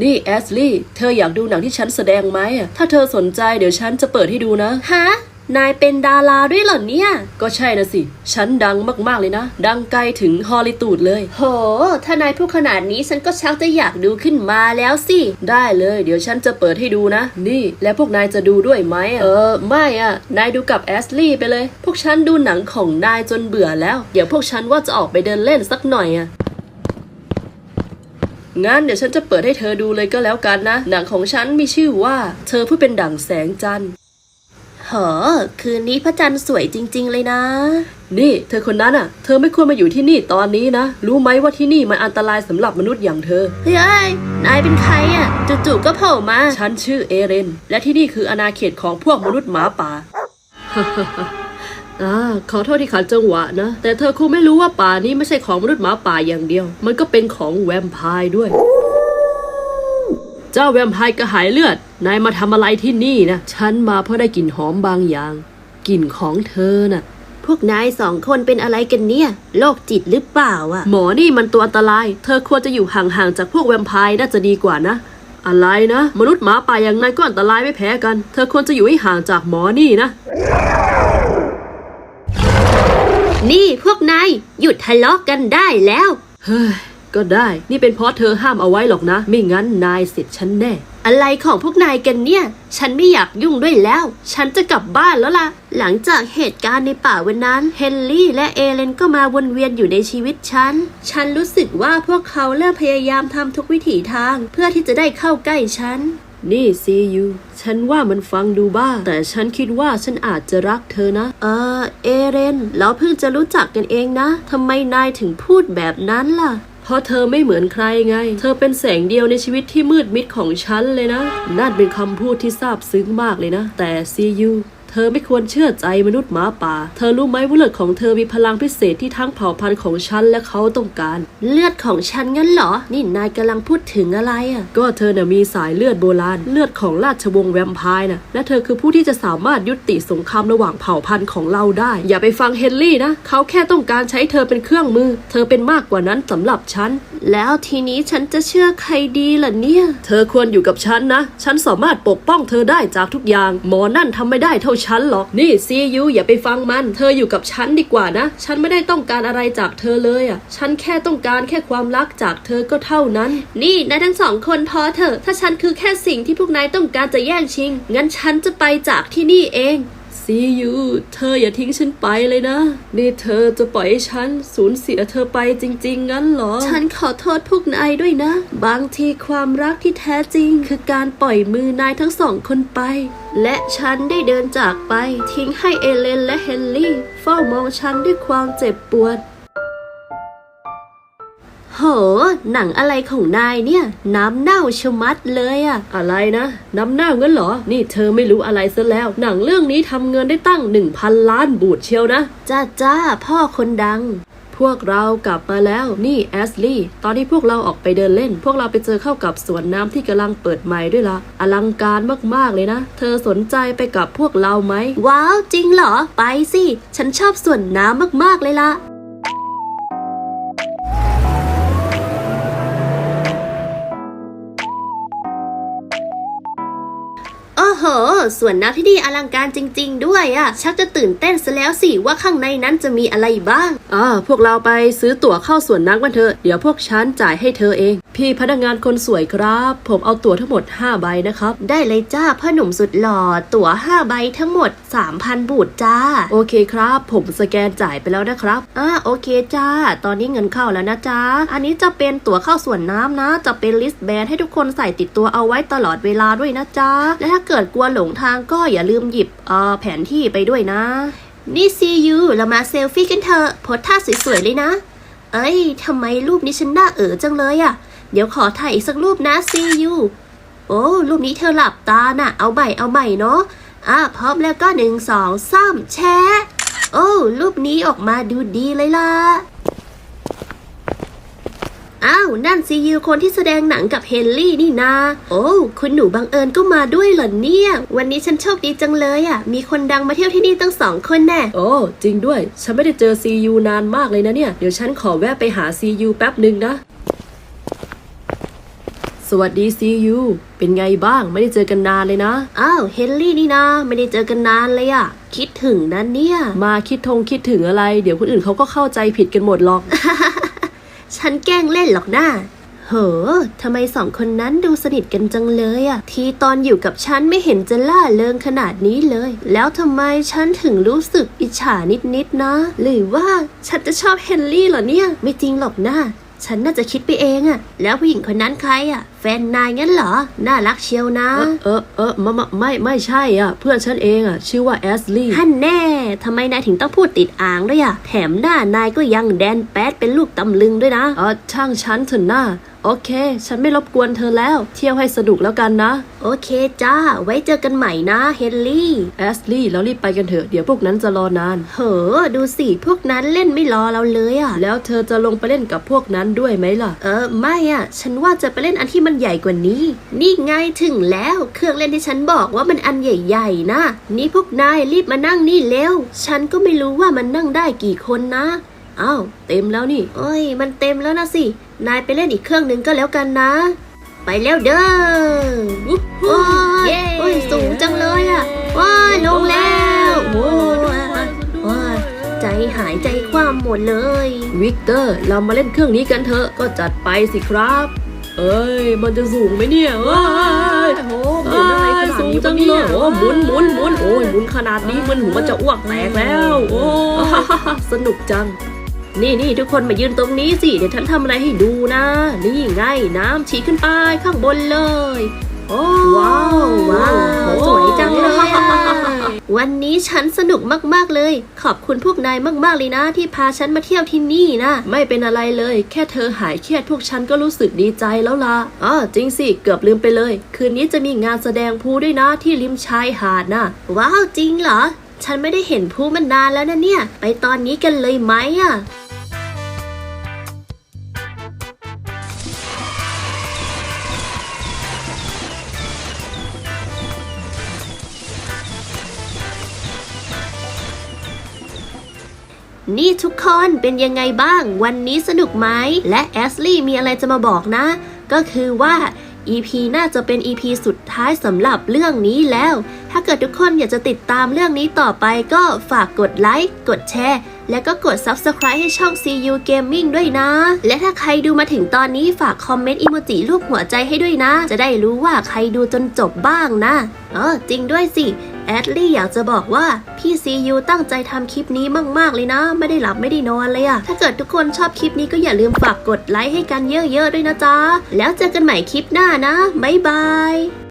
นี่แอสลี่ เธออยากดูหนังที่ฉันแสดงไหมอะถ้าเธอสนใจเดี๋ยวฉันจะเปิดให้ดูนะ ฮะ นายเป็นดาราด้วยเหรอเนี่ย ก็ใช่นะสิ ฉันดังมากๆเลยนะ ดังไกลถึงฮอลลีวูดเลย โห ถ้านายพูดขนาดนี้ฉันก็ชักจะอยากดูขึ้นมาแล้วสิ ได้เลย เดี๋ยวฉันจะเปิดให้ดูนะ นี่ แล้วพวกนายจะดูด้วยไหมอะเออ ไม่อะนายดูกับแอสลี่ไปเลย พวกฉันดูหนังของนายจนเบื่อแล้ว เดี๋ยวพวกฉันว่าจะออกไปเดินเล่นสักหน่อยอะ งั้นเดี๋ยวฉันจะเปิดให้เธอดูเลยก็แล้วกันนะ หนังของฉันมีชื่อว่า เธอผู้เป็นดั่งแสงจันทร์เหอคืนนี้พระจันทร์สวยจริง ๆ เลยนะ นี่ เธอคนนั้นอะ เธอไม่ควรมาอยู่ที่นี่ตอนนี้นะ รู้ไหมว่าที่นี่มันอันตรายสำหรับมนุษย์อย่างเธอ เฮ้ย นายเป็นใครอะ จู่ๆก็โผล่มา ฉันชื่อเอเรน และที่นี่คืออาณาเขตของพวกมนุษย์หมาป่า อ่าขอโทษที่ขัดจังหวะนะ แต่เธอคงไม่รู้ว่าป่านี้ไม่ใช่ของมนุษย์หมาป่าอย่างเดียว มันก็เป็นของแวมไพร์ด้วย เจ้าแวมไพร์กระหายเลือด นายมาทำอะไรที่นี่นะ ฉันมาเพราะได้กลิ่นหอมบางอย่าง กลิ่นของเธอน่ะ พวกนายสองคนเป็นอะไรกันเนี่ย โรคจิตหรือเปล่าอะหมอนี่มันตัวอันตราย เธอควรจะอยู่ห่างๆจากพวกแวมไพร์น่าจะดีกว่านะอะไรนะ มนุษย์หมาป่าอย่างนายก็อันตรายไม่แพ้กัน เธอควรจะอยู่ให้ห่างจากหมอนี่นะ นี่พวกนายหยุดทะเลาะกันได้แล้ว เฮ้ย ก็ได้ นี่เป็นเพราะเธอห้ามเอาไว้หรอกนะ ไม่งั้นนายเสร็จฉันแน่ อะไรของพวกนายกันเนี่ย ฉันไม่อยากยุ่งด้วยแล้ว ฉันจะกลับบ้านแล้วล่ะ หลังจากเหตุการณ์ในป่าวันนั้น เฮนรี่และเอเลนก็มาวนเวียนอยู่ในชีวิตฉัน ฉันรู้สึกว่าพวกเขาเริ่มพยายามทำทุกวิถีทาง เพื่อที่จะได้เข้าใกล้ฉัน นี่ซียูฉันว่ามันฟังดูบ้า แต่ฉันคิดว่าฉันอาจจะรักเธอนะเออเอเรนเราเพิ่งจะรู้จักกันเองนะทำไมนายถึงพูดแบบนั้นล่ะ เพราะเธอไม่เหมือนใครไง เธอเป็นแสงเดียวในชีวิตที่มืดมิดของฉันเลยนะนั่นเป็นคำพูดที่ซาบซึ้งมากเลยนะ แต่ซียู เธอไม่ควรเชื่อใจมนุษย์หมาป่า เธอรู้ไหมว่าเลือดของเธอมีพลังพิเศษที่ทั้งเผ่าพันธุ์ของฉันและเขาต้องการ เลือดของฉันงั้นเหรอ นี่นายกำลังพูดถึงอะไรอะก็เธอน่ะมีสายเลือดโบราณ เลือดของราชวงศ์แวมไพร์น่ะ และเธอคือผู้ที่จะสามารถยุติสงครามระหว่างเผ่าพันธุ์ของเราได้ อย่าไปฟังเฮนรี่นะ เขาแค่ต้องการใช้เธอเป็นเครื่องมือ เธอเป็นมากกว่านั้นสำหรับฉัน แล้วทีนี้ฉันจะเชื่อใครดีล่ะเนี่ย เธอควรอยู่กับฉันนะ ฉันสามารถปกป้องเธอได้จากทุกอย่าง หมอนั่นทำไม่ได้เท่าฉันหรอก นี่ซียูอย่าไปฟังมัน เธออยู่กับฉันดีกว่านะ ฉันไม่ได้ต้องการอะไรจากเธอเลยอะ ฉันแค่ต้องการแค่ความรักจากเธอก็เท่านั้น นี่นายทั้งสองคนพอเถอะ ถ้าฉันคือแค่สิ่งที่พวกนายต้องการจะแย่งชิง งั้นฉันจะไปจากที่นี่เอง ซียูเธออย่าทิ้งฉันไปเลยนะ นี่เธอจะปล่อยให้ฉันสูญเสียเธอไปจริง ๆ งั้นเหรอ ฉันขอโทษพวกนายด้วยนะ บางทีความรักที่แท้จริง คือการปล่อยมือนายทั้งสองคนไป และฉันได้เดินจากไป ทิ้งให้เอเลนและเฮนรี่ เฝ้ามองฉันด้วยความเจ็บปวด โห หนังอะไรของนายเนี่ย น้ำเน่าชะมัดเลยอะอะไรนะ น้ำหน้าเงินเหรอ นี่เธอไม่รู้อะไรซะแล้ว หนังเรื่องนี้ทำเงินได้ตั้ง 1,000 ล้านบูทเชียวนะ จ้าจ้าพ่อคนดังพวกเรากลับมาแล้วนี่แอสลี่ตอนที่พวกเราออกไปเดินเล่น พวกเราไปเจอเข้ากับสวนน้ำที่กำลังเปิดใหม่ด้วยละอลังการมากๆเลยนะ เธอสนใจไปกับพวกเราไหมว้าวจริงเหรอ ไปสิ ฉันชอบส่วนน้ำมากๆเลยล่ะ โห ส่วนน้ำที่ดีอลังการจริง ๆ ด้วยอะชักจะตื่นเต้นซะแล้วสิว่าข้างในนั้นจะมีอะไรบ้างอ่าพวกเราไปซื้อตั๋วเข้าสวนน้ำกันเถอะเดี๋ยวพวกฉันจ่ายให้เธอเองพี่พนักงานคนสวยครับ ผมเอาตั๋วทั้งหมด 5 ใบนะครับ ได้เลยจ้าพ่อหนุ่มสุดหล่อ ตั๋ว 5 ใบทั้งหมด 3,000 บูทจ้า โอเคครับ ผมสแกนจ่ายไปแล้วนะครับอ่าโอเคจ้า ตอนนี้เงินเข้าแล้วนะจ้าอันนี้จะเป็นตั๋วเข้าสวนน้ำนะ จะเป็นลิสต์แบนให้ทุกคนใส่ติดตัวเอาไว้ตลอดเวลาด้วยนะจ้าและถ้าเกิดกลัวหลงทางก็อย่าลืมหยิบเอ่อแผนที่ไปด้วยนะ นี่ซียูเรามาเซลฟี่กันเถอะโพสท่าสวยๆเลยนะ เอ้ยทำไมรูปนี้ฉันน่าเอ๋อจังเลยอะ่ะ เดี๋ยวขอถ่ายอีกสักรูปนะซียูโอ้รูปนี้เธอหลับตาน่ะ เอาใหม่เอาใหม่เนาะอะพร้อมแล้วก็หนึ่งสองสามแชะโอ้รูปนี้ออกมาดูดีเลยล่ะอ้าวนั่นซียูคนที่แสดงหนังกับเฮนรี่นี่นา โอ้คุณหนูบังเอิญก็มาด้วยเหรอเนี่ย วันนี้ฉันโชคดีจังเลยอะ มีคนดังมาเที่ยวที่นี่ตั้งสองคนแน่ โอ้จริงด้วย ฉันไม่ได้เจอซียูนานมากเลยนะเนี่ย เดี๋ยวฉันขอแวะไปหาซียูแป๊บหนึ่งนะ ซวัสดีซียูเป็นไงบ้างไม่ได้เจอกันนานเลยนะ อ้าวเฮนรี่นี่นะ ไม่ได้เจอกันนานเลยอะคิดถึงนะเนี่ย มาคิดทงคิดถึงอะไร เดี๋ยวคนอื่นเขาก็เข้าใจผิดกันหมดหรอก ฉันแกล้งเล่นหรอกนะเหอทำไมสองคนนั้นดูสนิทกันจังเลยอะทีตอนอยู่กับฉันไม่เห็นจะล่าเริงขนาดนี้เลย แล้วทำไมฉันถึงรู้สึกอิจฉานิดๆนะ หรือว่าฉันจะชอบเฮนรี่เหรอเนี่ย ไม่จริงหรอกนะ ฉันน่าจะคิดไปเองอะแล้วผู้หญิงคนนั้นใครอะ แฟนนายงั้นเหรอ น่ารักเชียวนะ เออเออไม่ไม่ไม่ไม่ใช่อะ เพื่อนฉันเองอะ ชื่อว่าแอสลี่ท่านแน่ทำไมนายถึงต้องพูดติดอ่างด้วยอะแถมหน้านายก็ยังแดนแป๊ดเป็นลูกตำลึงด้วยนะ เออช่างฉันเถอะหน้าโอเค ฉันไม่รบกวนเธอแล้ว เที่ยวให้สนุกแล้วกันนะ โอเคจ้า ไว้เจอกันใหม่นะ เฮนรี่ แอสลี่แล้วรีบไปกันเถอะ เดี๋ยวพวกนั้นจะรอนาน เหอดูสิ พวกนั้นเล่นไม่รอเราเลยอะแล้วเธอจะลงไปเล่นกับพวกนั้นด้วยไหมล่ะ เออ ไม่อะ ฉันว่าจะไปเล่นอันที่มันใหญ่กว่านี้ นี่ไงถึงแล้ว เครื่องเล่นที่ฉันบอกว่ามันอันใหญ่ๆ นะ นี่พวกนายรีบมานั่งนี่เร็ว ฉันก็ไม่รู้ว่ามันนั่งได้กี่คนนะอ้าวเต็มแล้วนี่เอ้ย มันเต็มแล้วนะสิ นายไปเล่นอีกเครื่องหนึ่งก็แล้วกันนะ ไปแล้วเด้อโอ้ยเย้โอ้ยสูงจังเลยอะว้ายลงแล้วโอ้ยโอ้ยใจหายใจคว่ำหมดเลย วิกเตอร์ เรามาเล่นเครื่องนี้กันเถอะ ก็จัดไปสิครับ เอ้ย มันจะสูงไหมเนี่ยว้ายโอ้หมุนอะไรขนาดสูงนี้จัวะงเนี่เลยยโอ้หมุนหมุนหมุนโอ้ยหมุนขนาดนี้มันหัวจะอ้วกแตกแล้ว โอ้สนุกจัง นี่นี่ทุกคนมายืนตรงนี้สิ เดี๋ยวฉันทำอะไรให้ดูนะ นี่ไงน้ำฉีดขึ้นไปข้างบนเลย โอ้ วันนี้ฉันสนุกมากๆเลย ขอบคุณพวกนายมากๆเลยนะ ที่พาฉันมาเที่ยวที่นี่นะ ไม่เป็นอะไรเลย แค่เธอหายเครียดพวกฉันก็รู้สึกดีใจแล้วล่ะอ๋อจริงสิ เกือบลืมไปเลย คืนนี้จะมีงานแสดงพูด้วยนะที่ริมชายหาดน่ะว้าวจริงเหรอ ฉันไม่ได้เห็นพูมันนานแล้วนะเนี่ย ไปตอนนี้กันเลยไหมอะ นี่ทุกคนเป็นยังไงบ้าง วันนี้สนุกไหม และแอสลี่มีอะไรจะมาบอกนะ ก็คือว่า EP น่าจะเป็น EP สุดท้ายสำหรับเรื่องนี้แล้ว ถ้าเกิดทุกคนอยากจะติดตามเรื่องนี้ต่อไปก็ฝากกดไลค์ กดแชร์ และก็กด Subscribe ให้ช่อง CU Gaming ด้วยนะ และถ้าใครดูมาถึงตอนนี้ฝากคอมเมนต์อิโมจิรูปหัวใจให้ด้วยนะ จะได้รู้ว่าใครดูจนจบบ้างนะเออจริงด้วยสิ แอดลี่อยากจะบอกว่า พี่ซียูตั้งใจทำคลิปนี้มาก ๆ เลยนะ ไม่ได้หลับไม่ได้นอนเลยอะถ้าเกิดทุกคนชอบคลิปนี้ก็อย่าลืมฝากกดไลค์ให้กันเยอะ ๆ ด้วยนะจ๊ะ แล้วเจอกันใหม่คลิปหน้านะ บ๊ายบาย